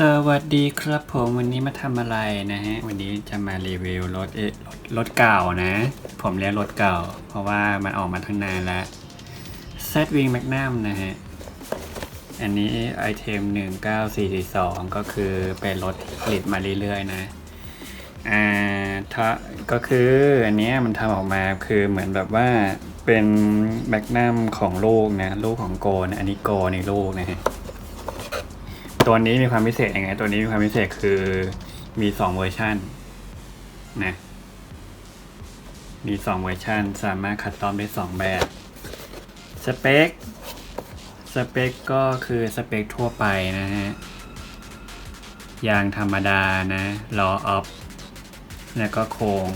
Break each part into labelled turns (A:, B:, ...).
A: สวัสดีครับผมวันนี้มาทำอะไรนะฮะ วันนี้จะมารีวิวรถเอรถรถเก่านะ ผมเรียกรถเก่า เพราะว่ามันออกมาทั้งนานแล้ว Z Wing Magnum นะฮะ อันนี้ไอเทม 1942 ก็คือเป็นรถที่ผลิตมาเรื่อยๆนะ อ่าถ้าก็คืออันนี้มันทำออกมาคือเหมือนแบบว่าเป็นแมกนัมของโลกนะลูกของโกนะอันนี้โกในโลกนะฮะตัวนี้มีความพิเศษยังไง ตัวนี้มีความพิเศษคือมีสองเวอร์ชันนะมีสองเวอร์ชันสามารถคัดตอมได้สองแบบสเปคสเปคก็คือสเปคทั่วไปนะฮะยางธรรมดานะล้อออฟ แล้วก็โครง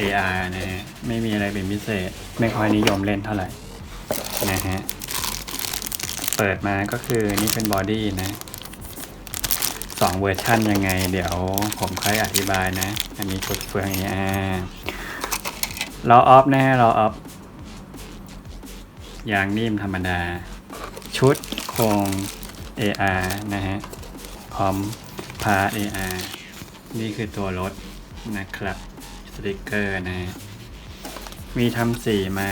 A: AR นะฮะ ไม่มีอะไรเป็นพิเศษ ไม่ค่อยนิยมเล่นเท่าไหร่ นะฮะ เปิดมาก็คือนี่เป็นบอดี้นะสองเวอร์ชันยังไง เดี๋ยวผมค่อยอธิบายนะ อันนี้ชุดเฟืองนี้อ่าล้อออฟนะฮะล้อออฟยางนิ่มธรรมดา ชุดโครง AR นะฮะพร้อมพา AR นี่คือตัวรถ นะครับสติกเกอร์นะ มีทำสีไหม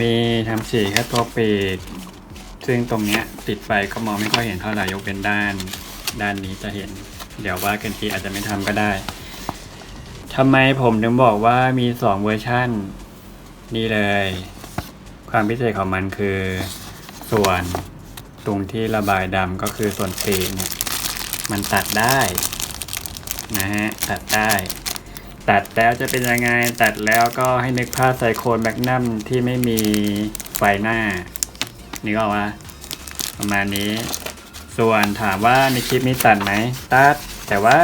A: มีทำสีแค่ตัวปีกซึ่งตรงเนี้ยติดไฟก็มองไม่ค่อยเห็นเท่าไหร่ยกเป็นด้าน ด้านนี้จะเห็น เดี๋ยวว่ากันทีอาจจะไม่ทำก็ได้ทำไมผมถึงบอกว่ามีสองเวอร์ชันนี่เลย ความพิเศษของมันคือส่วนตรงที่ระบายดำก็คือส่วนปีกเนี่ย มันตัดได้นะฮะตัดได้ ตัดแล้วจะเป็นยังไง ตัดแล้วก็ให้นึกภาพไซโคนแมกนัมที่ไม่มีไฟหน้านี่ก็ว่าประมาณนี้ ส่วนถามว่าในคลิปนี้ตัดไหมตัด แต่ว่า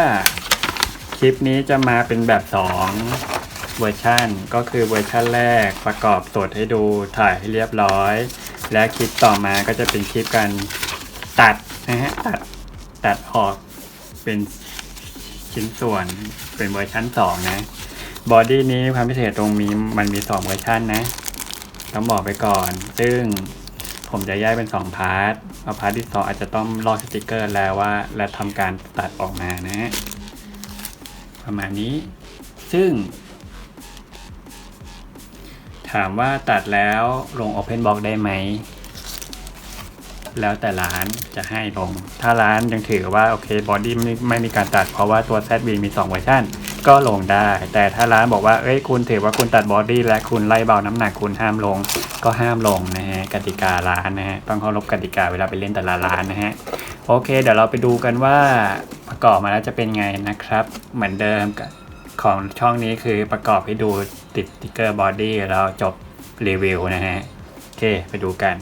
A: คลิปนี้จะมาเป็นแบบ 2 เวอร์ชันก็คือเวอร์ชันแรกประกอบสดให้ดูถ่ายให้เรียบร้อย และคลิปต่อมาก็จะเป็นคลิปการตัดนะฮะตัด ตัดออกเป็นชิ้นส่วนเป็นเวอร์ชัน2 นะบอดี้นี้ความพิเศษตรงมีมันมี 2 เวอร์ชันนะ ต้องบอกไปก่อน ซึ่งผมจะแยกเป็น 2 พาร์ทเอาพาร์ทที่สองอาจจะต้องลอกสติกเกอร์แล้วว่า และทำการตัดออกมานะ ประมาณนี้ ซึ่ง ถามว่าตัดแล้วลง Open Box ได้ไหม แล้วแต่ร้านจะให้ลง ถ้าร้านยังถือว่าโอเคบอดี้ไม่ไม่มีการตัดเพราะว่าตัว z w มี2เวอร์ชันก็ลงได้ แต่ถ้าร้านบอกว่าเอ้ยคุณถือว่าคุณตัดบอดี้และคุณไล่เบาน้ำหนักคุณห้ามลง ก็ห้ามลงนะฮะกติการ้านนะฮะต้องเคารพกติกาเวลาไปเล่นแต่ละร้านนะฮะโอเค เดี๋ยวเราไปดูกันว่าประกอบมาแล้วจะเป็นไงนะครับ เหมือนเดิมของช่องนี้คือประกอบให้ดูติดสติ๊กเกอร์บอดี้แล้วจบรีวิวนะฮะ โอเค ไปดูกัน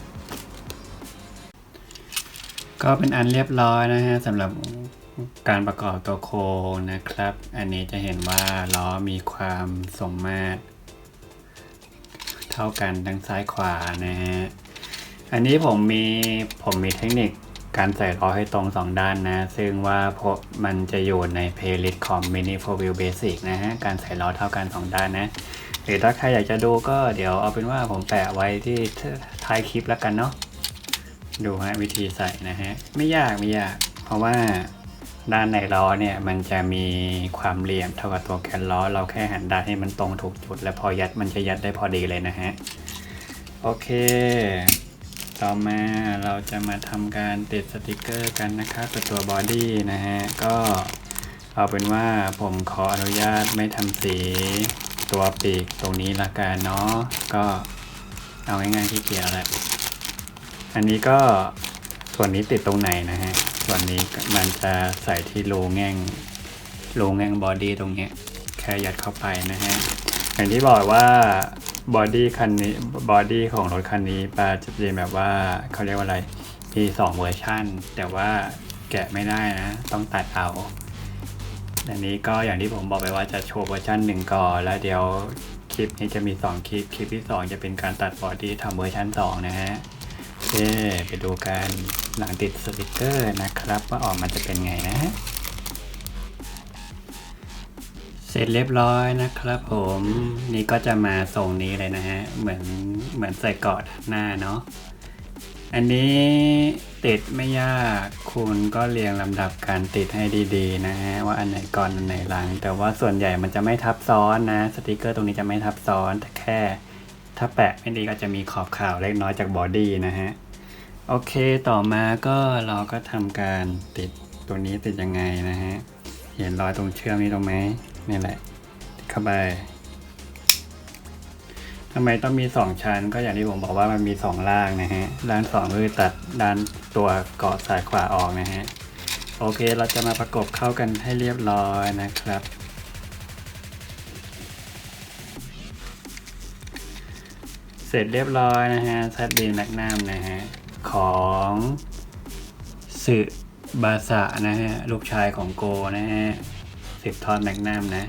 A: ก็เป็นอันเรียบร้อยนะฮะสำหรับการประกอบตัวโครงนะครับ อันนี้จะเห็นว่าล้อมีความสมมาตร เท่ากันทั้งซ้ายขวานะฮะ อันนี้ผมมีผมมีเทคนิคการใส่ล้อให้ตรงสองด้านนะ ซึ่งว่าพบมันจะอยู่ในเพลย์ลิสต์ของ Mini Four Wheel Basic นะฮะ การใส่ล้อเท่ากันสองด้านนะหรือถ้าใครอยากจะดูก็เดี๋ยวเอาเป็นว่าผมแปะไว้ที่ท้ายคลิปแล้วกันเนาะ ดูฮะวิธีใส่นะฮะ ไม่ยากไม่ยาก เพราะว่าด้านในล้อเนี่ยมันจะมีความเหลี่ยมเท่ากับตัวแกนล้อ เราแค่หันด้านให้มันตรงถูกจุด แล้วพอยัดมันจะยัดได้พอดีเลยนะฮะ โอเค ต่อมาเราจะมาทำการติดสติกเกอร์กันนะครับตัวตัวบอดี้นะฮะ ก็เอาเป็นว่าผมขออนุญาตไม่ทำสีตัวปีกตรงนี้ละกันเนาะก็เอาง่ายๆที่เกียร์แหละ อันนี้ก็ส่วนนี้ติดตรงไหนนะฮะ ส่วนนี้มันจะใส่ที่รูแง่งรูแง่งบอดี้ตรงนี้แค่ยัดเข้าไปนะฮะ อย่างที่บอกว่าบอดี้คันนี้บอดี้ของรถคันนี้ปาจะเป็นแบบว่าเขาเรียกว่าอะไรมีสองเวอร์ชันแต่ว่าแกะไม่ได้นะ ต้องตัดเอาอันนี้ก็อย่างที่ผมบอกไปว่าจะโชว์เวอร์ชันหนึ่งก่อนแล้วเดี๋ยวคลิปนี้จะมี 2 คลิป คลิปที่ 2 จะเป็นการตัดบอดี้ทำเวอร์ชัน2 นะฮะ เค ไปดูกันหลังติดสติกเกอร์นะครับ ว่าออกมาจะเป็นไงนะ เสร็จเรียบร้อยนะครับผม นี่ก็จะมาทรงนี้เลยนะฮะ เหมือนเหมือนใส่กาะหน้าเนาะ อันนี้ติดไม่ยากคุณก็เรียงลำดับการติดให้ดีๆนะฮะว่าอันไหนก่อนอันไหนหลัง แต่ว่าส่วนใหญ่มันจะไม่ทับซ้อนนะ สติกเกอร์ตรงนี้จะไม่ทับซ้อนแต่แค่ ถ้าแปะไม่ดีก็จะมีขอบขาวเล็กน้อยจากบอดี้นะฮะ โอเคต่อมาก็เราก็ทำการติดตัวนี้ติดยังไงนะฮะ เห็นรอยตรงเชื่อมนี้ตรงไหมนี่แหละเข้าไปทำไมต้องมีสองชั้น ก็อย่างที่ผมบอกว่ามันมีสองล่างนะฮะด้านสองคือตัดด้านตัวเกาะซ้ายขวาออกนะฮะ โอเคเราจะมาประกบเข้ากันให้เรียบร้อยนะครับ เสร็จเรียบร้อยนะฮะแซดดีแมกนัมนะฮะ ของสึบาสะนะฮะ ลูกชายของโกนะฮะสืบทอดแมกนัมนะ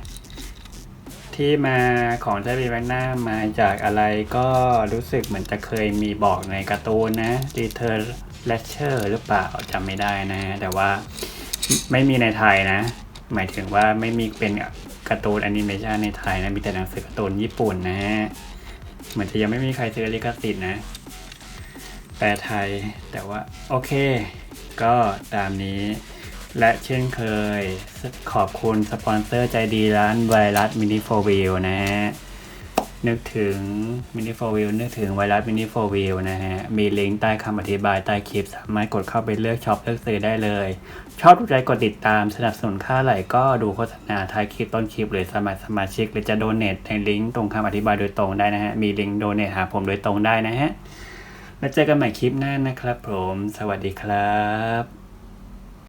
A: ที่มาของแซดดีแมกนัมมาจากอะไรก็รู้สึกเหมือนจะเคยมีบอกในการ์ตูนนะ Return Lecture หรือเปล่าจำไม่ได้นะฮะ แต่ว่าไม่มีในไทยนะ หมายถึงว่าไม่มีเป็นการ์ตูนแอนิเมชันในไทยนะ มีแต่หนังสือการ์ตูนญี่ปุ่นนะฮะ เหมือนจะยังไม่มีใครซื้อลิขสิทธิ์นะ แปลไทย แต่ว่า โอเค ก็ตามนี้ และเช่นเคย ขอบคุณสปอนเซอร์ใจดีร้านไวรัสมินิโฟวิลนะฮะ นึกถึงมินิโฟวิลนึกถึงไวรัสมินิโฟวิลนะฮะ มีลิงก์ใต้คำอธิบายใต้คลิป สามารถกดเข้าไปเลือกช็อปเลือกซื้อได้เลย ชอบถูกใจกดติดตามสนับสนุนค่าไหลก็ดูโฆษณาท้ายคลิปต้นคลิป หรือสมัครสมาชิก หรือจะโดเนทในลิงก์ตรงคำอธิบายโดยตรงได้นะฮะ มีลิงก์โดเนทหาผมโดยตรงได้นะฮะแล้วเจอกันใหม่คลิปหน้านะครับผม สวัสดีครับ